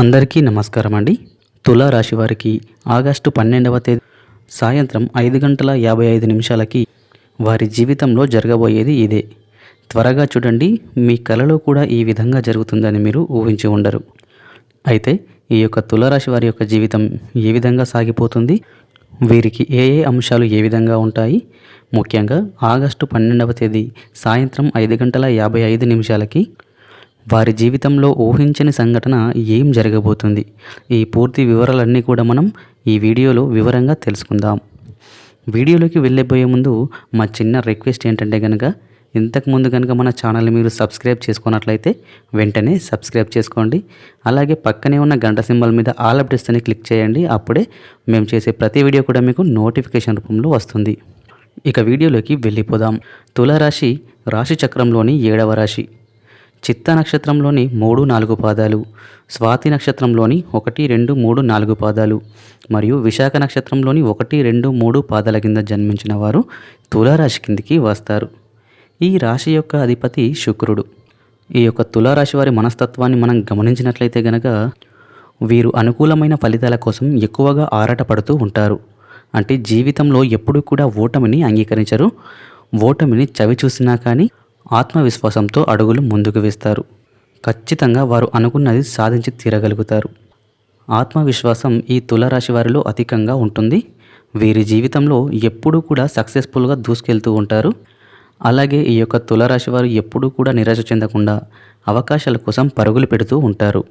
అందరికీ నమస్కారం అండి. తులారాశి వారికి ఆగస్టు పన్నెండవ తేదీ సాయంత్రం ఐదు గంటల యాభై ఐదు నిమిషాలకి వారి జీవితంలో జరగబోయేది ఇదే. త్వరగా చూడండి మీ కలలో కూడా ఈ విధంగా జరుగుతుందని మీరు ఊహించి ఉండరు. అయితే ఈ యొక్క తులారాశి వారి యొక్క జీవితం ఏ విధంగా సాగిపోతుంది? వీరికి ఏ ఏ అంశాలు ఏ విధంగా ఉంటాయి? ముఖ్యంగా ఆగస్టు పన్నెండవ తేదీ సాయంత్రం ఐదు గంటల యాభై ఐదు నిమిషాలకి వారి జీవితంలో ఊహించని సంఘటన ఏం జరగబోతుంది? ఈ పూర్తి వివరాలన్నీ కూడా మనం ఈ వీడియోలో వివరంగా తెలుసుకుందాం. వీడియోలోకి వెళ్ళిపోయే ముందు మా చిన్న రిక్వెస్ట్ ఏంటంటే కనుక ఇంతకుముందు కనుక మన ఛానల్ని మీరు సబ్స్క్రైబ్ చేసుకున్నట్లయితే వెంటనే సబ్స్క్రైబ్ చేసుకోండి. అలాగే పక్కనే ఉన్న గంట సింబల్ మీద ఆల్ అప్డేట్స్ అని క్లిక్ చేయండి. అప్పుడే మేము చేసే ప్రతి వీడియో కూడా మీకు నోటిఫికేషన్ రూపంలో వస్తుంది. ఇక వీడియోలోకి వెళ్ళిపోదాం. తులారాశి రాశి చక్రంలోని ఏడవ రాశి. చిత్త నక్షత్రంలోని మూడు నాలుగు పాదాలు స్వాతి నక్షత్రంలోని ఒకటి రెండు మూడు నాలుగు పాదాలు మరియు విశాఖ నక్షత్రంలోని ఒకటి రెండు మూడు పాదాల కింద జన్మించిన వారు తులారాశి కిందికి వస్తారు. ఈ రాశి యొక్క అధిపతి శుక్రుడు. ఈ యొక్క తులారాశి వారి మనస్తత్వాన్ని మనం గమనించినట్లయితే గనక వీరు అనుకూలమైన ఫలితాల కోసం ఎక్కువగా ఆరాటపడుతూ ఉంటారు. అంటే జీవితంలో ఎప్పుడూ కూడా ఓటమిని అంగీకరించరు. ఓటమిని చవి చూసినా కానీ ఆత్మవిశ్వాసంతో అడుగులు ముందుకు వేస్తారు. ఖచ్చితంగా వారు అనుకున్నది సాధించి తీరగలుగుతారు. ఆత్మవిశ్వాసం ఈ తులారాశి వారిలో అధికంగా ఉంటుంది. వీరి జీవితంలో ఎప్పుడూ కూడా సక్సెస్ఫుల్గా దూసుకెళ్తూ ఉంటారు. అలాగే ఈ యొక్క తులారాశి వారు ఎప్పుడూ కూడా నిరాశ చెందకుండా అవకాశాల కోసం పరుగులు పెడుతూ ఉంటారు.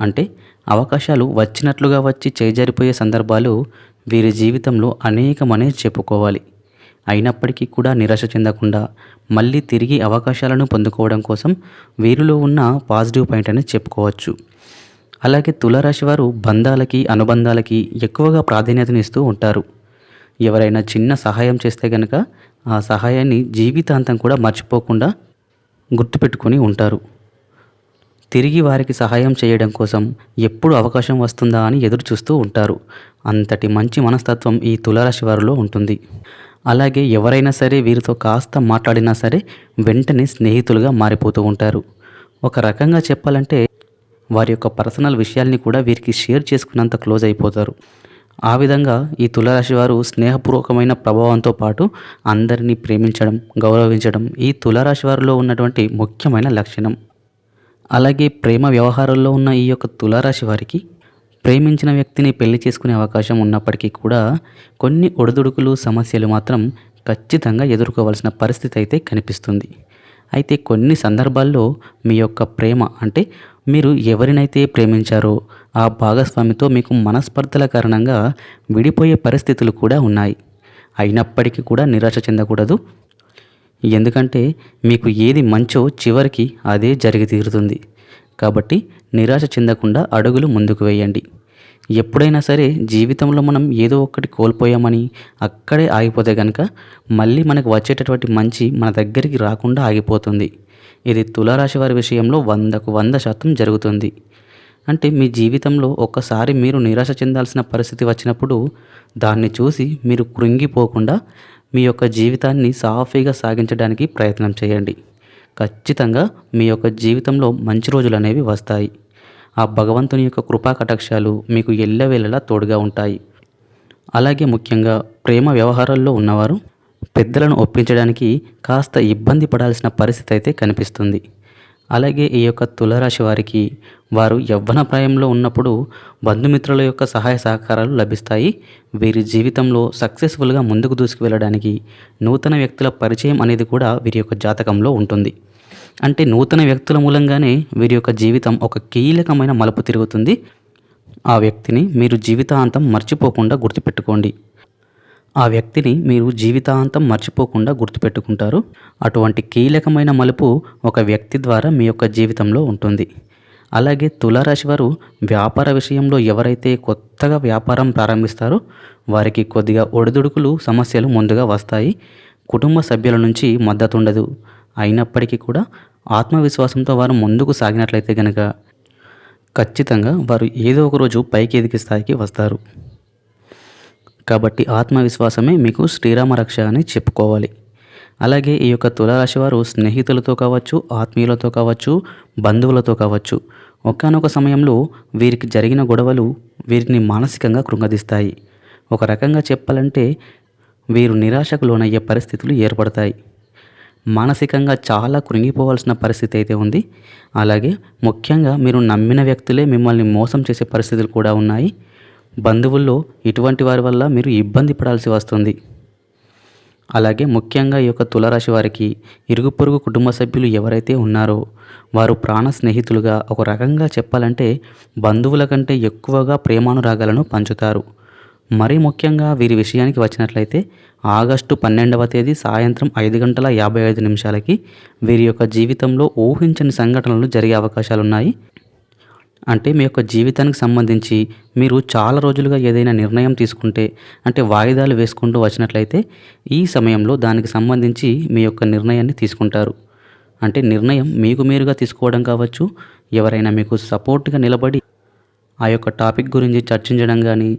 అంటే అవకాశాలు వచ్చినట్లుగా వచ్చి చేజారిపోయే సందర్భాలు వీరి జీవితంలో అనేకమనే చెప్పుకోవాలి. అయినప్పటికీ కూడా నిరాశ చెందకుండా మళ్ళీ తిరిగి అవకాశాలను పొందుకోవడం కోసం వీరిలో ఉన్న పాజిటివ్ పాయింట్ అని చెప్పుకోవచ్చు. అలాగే తులారాశి వారు బంధాలకి అనుబంధాలకి ఎక్కువగా ప్రాధాన్యతనిస్తూ ఉంటారు. ఎవరైనా చిన్న సహాయం చేస్తే కనుక ఆ సహాయాన్ని జీవితాంతం కూడా మర్చిపోకుండా గుర్తుపెట్టుకొని ఉంటారు. తిరిగి వారికి సహాయం చేయడం కోసం ఎప్పుడు అవకాశం వస్తుందా అని ఎదురు చూస్తూ ఉంటారు. అంతటి మంచి మనస్తత్వం ఈ తులారాశి వారిలో ఉంటుంది. అలాగే ఎవరైనా సరే వీరితో కాస్త మాట్లాడినా సరే వెంటనే స్నేహితులుగా మారిపోతూ ఉంటారు. ఒక రకంగా చెప్పాలంటే వారి యొక్క పర్సనల్ విషయాల్ని కూడా వీరికి షేర్ చేసుకున్నంత క్లోజ్ అయిపోతారు. ఆ విధంగా ఈ తులారాశి వారు స్నేహపూర్వకమైన ప్రభావంతో పాటు అందరినీ ప్రేమించడం గౌరవించడం ఈ తులారాశి వారిలో ఉన్నటువంటి ముఖ్యమైన లక్షణం. అలాగే ప్రేమ వ్యవహారాల్లో ఉన్న ఈ యొక్క తులారాశి వారికి ప్రేమించిన వ్యక్తిని పెళ్ళి చేసుకునే అవకాశం ఉన్నప్పటికీ కూడా కొన్ని ఒడిదుడుకులు సమస్యలు మాత్రం ఖచ్చితంగా ఎదుర్కోవాల్సిన పరిస్థితి అయితే కనిపిస్తుంది. అయితే కొన్ని సందర్భాల్లో మీ యొక్క ప్రేమ అంటే మీరు ఎవరినైతే ప్రేమించారో ఆ భాగస్వామితో మీకు మనస్పర్ధల కారణంగా విడిపోయే పరిస్థితులు కూడా ఉన్నాయి. అయినప్పటికీ కూడా నిరాశ చెందకూడదు. ఎందుకంటే మీకు ఏది మంచో చివరికి అదే జరిగి తీరుతుంది. కాబట్టి నిరాశ చెందకుండా అడుగులు ముందుకు వేయండి. ఎప్పుడైనా సరే జీవితంలో మనం ఏదో ఒక్కటి కోల్పోయామని అక్కడే ఆగిపోతే కనుక మళ్ళీ మనకు వచ్చేటటువంటి మంచి మన దగ్గరికి రాకుండా ఆగిపోతుంది. ఇది తులారాశి వారి విషయంలో వందకు వంద శాతం జరుగుతుంది. అంటే మీ జీవితంలో ఒక్కసారి మీరు నిరాశ చెందాల్సిన పరిస్థితి వచ్చినప్పుడు దాన్ని చూసి మీరు కృంగిపోకుండా మీ యొక్క జీవితాన్ని సాఫీగా సాగించడానికి ప్రయత్నం చేయండి. ఖచ్చితంగా మీ యొక్క జీవితంలో మంచి రోజులు అనేవి వస్తాయి. ఆ భగవంతుని యొక్క కృపా కటాక్షాలు మీకు ఎల్లవేళలా తోడుగా ఉంటాయి. అలాగే ముఖ్యంగా ప్రేమ వ్యవహారాల్లో ఉన్నవారు పెద్దలను ఒప్పించడానికి కాస్త ఇబ్బంది పడాల్సిన పరిస్థితి అయితే కనిపిస్తుంది. అలాగే ఈ యొక్క తులరాశి వారికి వారు యవ్వన ప్రాయంలో ఉన్నప్పుడు బంధుమిత్రుల యొక్క సహాయ సహకారాలు లభిస్తాయి. వీరి జీవితంలో సక్సెస్ఫుల్గా ముందుకు దూసుకు వెళ్ళడానికి నూతన వ్యక్తుల పరిచయం అనేది కూడా వీరి యొక్క జాతకంలో ఉంటుంది. అంటే నూతన వ్యక్తుల మూలంగానే వీరి యొక్క జీవితం ఒక కీలకమైన మలుపు తిరుగుతుంది. ఆ వ్యక్తిని మీరు జీవితాంతం మర్చిపోకుండా గుర్తుపెట్టుకోండి. ఆ వ్యక్తిని మీరు జీవితాంతం మర్చిపోకుండా గుర్తుపెట్టుకుంటారు. అటువంటి కీలకమైన మలుపు ఒక వ్యక్తి ద్వారా మీ యొక్క జీవితంలో ఉంటుంది. అలాగే తులారాశి వారు వ్యాపార విషయంలో ఎవరైతే కొత్తగా వ్యాపారం ప్రారంభిస్తారో వారికి కొద్దిగా ఒడిదుడుకులు సమస్యలు ముందుగా వస్తాయి. కుటుంబ సభ్యుల నుంచి మద్దతు ఉండదు. అయినప్పటికీ కూడా ఆత్మవిశ్వాసంతో వారు ముందుకు సాగినట్లయితే కనుక ఖచ్చితంగా వారు ఏదో ఒక రోజు పైకి ఎదిగే స్థాయికి వస్తారు. కాబట్టి ఆత్మవిశ్వాసమే మీకు శ్రీరామ రక్ష అని చెప్పుకోవాలి. అలాగే ఈ యొక్క తులారాశి వారు స్నేహితులతో కావచ్చు ఆత్మీయులతో కావచ్చు బంధువులతో కావచ్చు ఒకానొక సమయంలో వీరికి జరిగిన గొడవలు వీరిని మానసికంగా కృంగదీస్తాయి. ఒక రకంగా చెప్పాలంటే వీరు నిరాశకు లోనయ్యే పరిస్థితులు ఏర్పడతాయి. మానసికంగా చాలా కృంగిపోవాల్సిన పరిస్థితి అయితే ఉంది. అలాగే ముఖ్యంగా మీరు నమ్మిన వ్యక్తులే మిమ్మల్ని మోసం చేసే పరిస్థితులు కూడా ఉన్నాయి. బంధువుల్లో ఇటువంటి వారి వల్ల మీరు ఇబ్బంది పడాల్సి వస్తుంది. అలాగే ముఖ్యంగా ఈ యొక్క తులరాశి వారికి ఇరుగు పొరుగు కుటుంబ సభ్యులు ఎవరైతే ఉన్నారో వారు ప్రాణ స్నేహితులుగా ఒక రకంగా చెప్పాలంటే బంధువుల కంటే ఎక్కువగా ప్రేమానురాగాలను పంచుతారు. మరీ ముఖ్యంగా వీరి విషయానికి వచ్చినట్లయితే ఆగస్టు పన్నెండవ తేదీ సాయంత్రం ఐదు గంటల యాభై ఐదు నిమిషాలకి వీరి యొక్క జీవితంలో ఊహించని సంఘటనలు జరిగే అవకాశాలున్నాయి. అంటే మీ యొక్క జీవితానికి సంబంధించి మీరు చాలా రోజులుగా ఏదైనా నిర్ణయం తీసుకుంటే అంటే వాయిదాలు వేసుకుంటూ వచ్చినట్లయితే ఈ సమయంలో దానికి సంబంధించి మీ యొక్క నిర్ణయాన్ని తీసుకుంటారు. అంటే నిర్ణయం మీకు మీరుగా తీసుకోవడం కావచ్చు ఎవరైనా మీకు సపోర్ట్గా నిలబడి ఆ యొక్క టాపిక్ గురించి చర్చించడం కానీ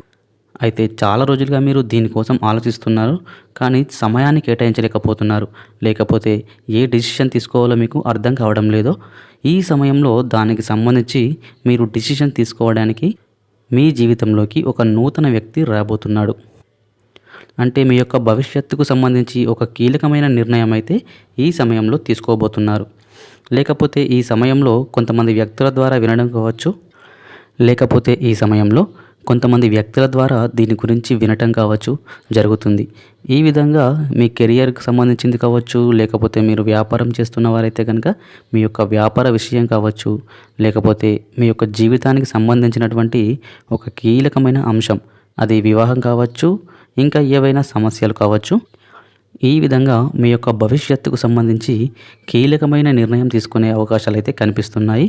అయితే చాలా రోజులుగా మీరు దీనికోసం ఆలోచిస్తున్నారు కానీ సమయాన్ని కేటాయించలేకపోతున్నారు. లేకపోతే ఏ డిసిషన్ తీసుకోవాలో మీకు అర్థం కావడం లేదో ఈ సమయంలో దానికి సంబంధించి మీరు డిసిషన్ తీసుకోవడానికి మీ జీవితంలోకి ఒక నూతన వ్యక్తి రాబోతున్నాడు. అంటే మీ యొక్క భవిష్యత్తుకు సంబంధించి ఒక కీలకమైన నిర్ణయం అయితే ఈ సమయంలో తీసుకోబోతున్నారు. లేకపోతే ఈ సమయంలో కొంతమంది వ్యక్తుల ద్వారా వినడం కావచ్చు లేకపోతే ఈ సమయంలో కొంతమంది వ్యక్తుల ద్వారా దీని గురించి వినటం కావచ్చు జరుగుతుంది. ఈ విధంగా మీ కెరియర్కి సంబంధించింది కావచ్చు లేకపోతే మీరు వ్యాపారం చేస్తున్న వారైతే కనుక మీ యొక్క వ్యాపార విషయం కావచ్చు లేకపోతే మీ యొక్క జీవితానికి సంబంధించినటువంటి ఒక కీలకమైన అంశం అది వివాహం కావచ్చు ఇంకా ఏవైనా సమస్యలు కావచ్చు ఈ విధంగా మీ యొక్క భవిష్యత్తుకు సంబంధించి కీలకమైన నిర్ణయం తీసుకునే అవకాశాలు అయితే కనిపిస్తున్నాయి.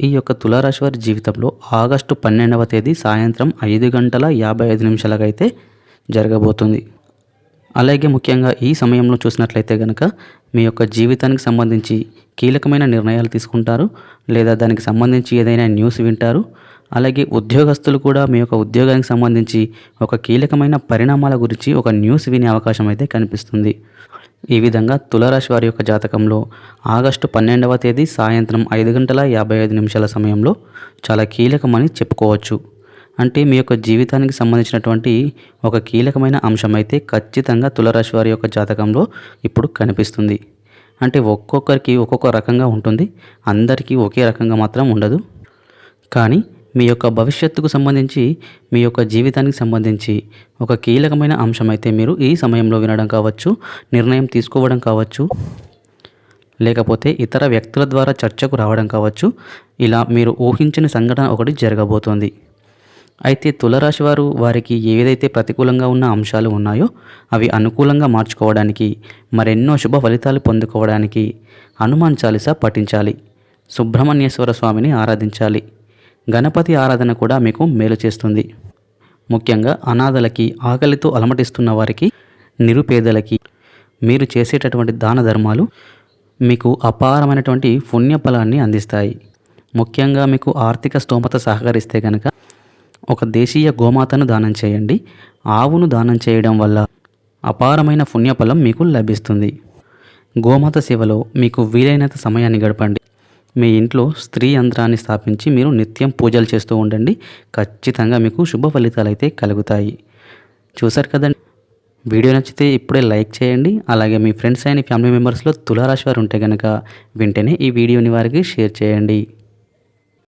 ఈ యొక్క తులారాశి వారి జీవితంలో ఆగస్టు పన్నెండవ తేదీ సాయంత్రం ఐదు గంటల యాభై ఐదు నిమిషాలకైతే జరగబోతుంది. అలాగే ముఖ్యంగా ఈ సమయంలో చూసినట్లయితే కనుక మీ యొక్క జీవితానికి సంబంధించి కీలకమైన నిర్ణయాలు తీసుకుంటారు లేదా దానికి సంబంధించి ఏదైనా న్యూస్ వింటారు. అలాగే ఉద్యోగస్తులు కూడా మీ యొక్క ఉద్యోగానికి సంబంధించి ఒక కీలకమైన పరిణామాల గురించి ఒక న్యూస్ వినే అవకాశం అయితే కనిపిస్తుంది. ఈ విధంగా తులారాశి వారి యొక్క జాతకంలో ఆగస్టు పన్నెండవ తేదీ సాయంత్రం ఐదు గంటల యాభై ఐదు నిమిషాల సమయంలో చాలా కీలకమని చెప్పుకోవచ్చు. అంటే మీ యొక్క జీవితానికి సంబంధించినటువంటి ఒక కీలకమైన అంశం అయితే ఖచ్చితంగా తులారాశి వారి యొక్క జాతకంలో ఇప్పుడు కనిపిస్తుంది. అంటే ఒక్కొక్కరికి ఒక్కొక్క రకంగా ఉంటుంది. అందరికీ ఒకే రకంగా మాత్రం ఉండదు. కానీ మీ యొక్క భవిష్యత్తుకు సంబంధించి మీ యొక్క జీవితానికి సంబంధించి ఒక కీలకమైన అంశం అయితే మీరు ఈ సమయంలో వినడం కావచ్చు నిర్ణయం తీసుకోవడం కావచ్చు లేకపోతే ఇతర వ్యక్తుల ద్వారా చర్చకు రావడం కావచ్చు. ఇలా మీరు ఊహించిన సంఘటన ఒకటి జరగబోతోంది. అయితే తులరాశి వారు వారికి ఏదైతే ప్రతికూలంగా ఉన్న అంశాలు ఉన్నాయో అవి అనుకూలంగా మార్చుకోవడానికి మరెన్నో శుభ ఫలితాలు పొందుకోవడానికి హనుమాన్ చాలీసా పఠించాలి. సుబ్రహ్మణ్యేశ్వర స్వామిని ఆరాధించాలి. గణపతి ఆరాధన కూడా మీకు మేలు చేస్తుంది. ముఖ్యంగా అనాథలకి ఆకలితో అలమటిస్తున్న వారికి నిరుపేదలకి మీరు చేసేటటువంటి దాన ధర్మాలు మీకు అపారమైనటువంటి పుణ్యఫలాన్ని అందిస్తాయి. ముఖ్యంగా మీకు ఆర్థిక స్తోమత సహకరిస్తే కనుక ఒక దేశీయ గోమాతను దానం చేయండి. ఆవును దానం చేయడం వల్ల అపారమైన పుణ్యఫలం మీకు లభిస్తుంది. గోమాత సేవలో మీకు వీలైనంత సమయాన్ని గడపండి. మీ ఇంట్లో స్త్రీ యంత్రాన్ని స్థాపించి మీరు నిత్యం పూజలు చేస్తూ ఉండండి. ఖచ్చితంగా మీకు శుభ ఫలితాలు అయితే కలుగుతాయి. చూసారు కదండి? వీడియో నచ్చితే ఇప్పుడే లైక్ చేయండి. అలాగే మీ ఫ్రెండ్స్ అయిన ఫ్యామిలీ మెంబర్స్లో తులారాశి వారు ఉంటే కనుక వెంటనే ఈ వీడియోని వారికి షేర్ చేయండి.